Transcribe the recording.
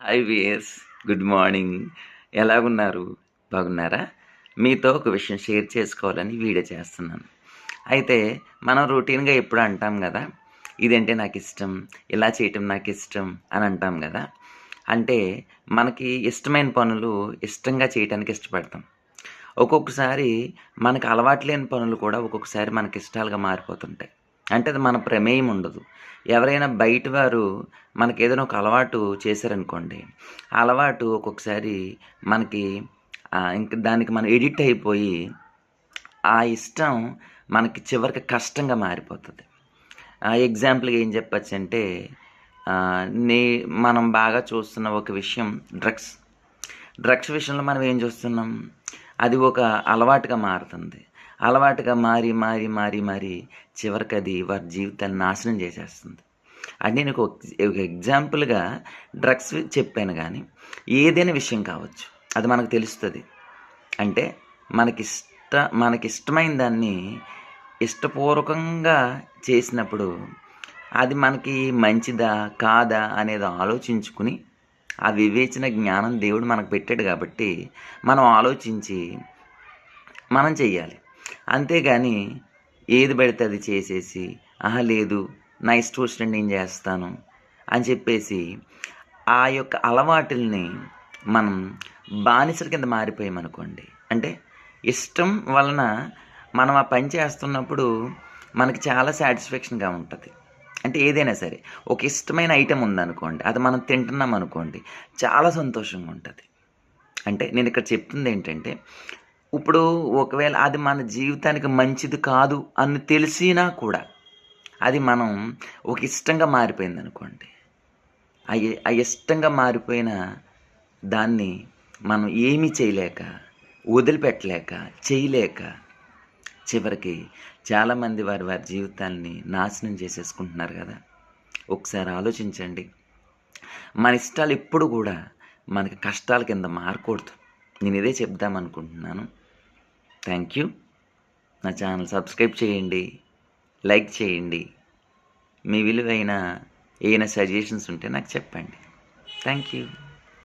Hi VS good morning ఎలాగున్నారు? బాగున్నారా? మీతో ఒక విషయం షేర్ చేసుకోవాలని వీడియో చేస్తున్నాను. అయితే మనం రొటీన్గా ఎప్పుడు అంటాం కదా ఇదంటే నాకు ఇష్టం ఇలా చేయటం నాకు ఇష్టం అని అంటాం కదా అంటే మనకి ఇష్టమైన పనులు ఇష్టంగా చేయటానికి ఇష్టపడతాం. ఒక్కొక్కసారి మనకు అలవాటు లేని పనులు కూడా ఒక్కొక్కసారి మనకి ఇష్టాలుగా మారిపోతుంటాయి. అంటే అది మన ప్రమేయం ఉండదు. ఎవరైనా బయట వారు మనకి ఏదైనా ఒక అలవాటు చేశారనుకోండి ఆ అలవాటు ఒక్కొక్కసారి మనకి ఇంక దానికి మనం ఎడిట్ అయిపోయి ఆ ఇష్టం మనకి చివరికి కష్టంగా మారిపోతుంది. ఆ ఎగ్జాంపుల్గా ఏం చెప్పచ్చు అంటే నే మనం బాగా చూస్తున్న ఒక విషయం డ్రగ్స్. డ్రగ్స్ విషయంలో మనం ఏం చూస్తున్నాం? అది ఒక అలవాటుగా మారుతుంది. అలవాటుగా మారి మారి మారి మారి చివరికి అది వారి జీవితాన్ని నాశనం చేసేస్తుంది. అంటే నేను ఒక ఎగ్జాంపుల్గా డ్రగ్స్ చెప్పాను కానీ ఏదైనా విషయం కావచ్చు. అది మనకు తెలుస్తుంది. అంటే మనకిష్ట మనకిష్టమైన దాన్ని ఇష్టపూర్వకంగా చేసినప్పుడు అది మనకి మంచిదా కాదా అనేది ఆలోచించుకుని ఆ వివేచన జ్ఞానం దేవుడు మనకు పెట్టాడు కాబట్టి మనం ఆలోచించి మనం చెయ్యాలి. అంతేగాని ఏది పడితే అది చేసేసి ఆహా లేదు నా ఇష్టం వచ్చినట్టు నేను చేస్తాను అని చెప్పేసి ఆ యొక్క అలవాటుల్ని మనం బానిసల కింద మారిపోయామనుకోండి. అంటే ఇష్టం వలన మనం ఆ పని చేస్తున్నప్పుడు మనకి చాలా సాటిస్ఫాక్షన్గా ఉంటుంది. అంటే ఏదైనా సరే ఒక ఇష్టమైన ఐటెం ఉందనుకోండి అది మనం తింటున్నాం అనుకోండి చాలా సంతోషంగా ఉంటుంది. అంటే నేను ఇక్కడ చెప్తుంది ఏంటంటే ఇప్పుడు ఒకవేళ అది మన జీవితానికి మంచిది కాదు అని తెలిసినా కూడా అది మనం ఒక ఇష్టంగా మారిపోయింది అనుకోండి. ఆ ఆ ఇష్టంగా మారిపోయిన దాన్ని మనం ఏమీ చేయలేక వదిలిపెట్టలేక చేయలేక చివరికి చాలామంది వారి వారి జీవితాన్ని నాశనం చేసేసుకుంటున్నారు కదా. ఒకసారి ఆలోచించండి. మన ఇష్టాలు ఎప్పుడు కూడా మనకి కష్టాల కింద మారకూడదు. నేను ఇదే చెప్దామనుకుంటున్నాను. Thank you. నా ఛానల్ సబ్స్క్రైబ్ చేయండి లైక్ చేయండి. మీ విలువైన ఏమైనా సజెషన్స్ ఉంటే నాకు చెప్పండి. Thank you.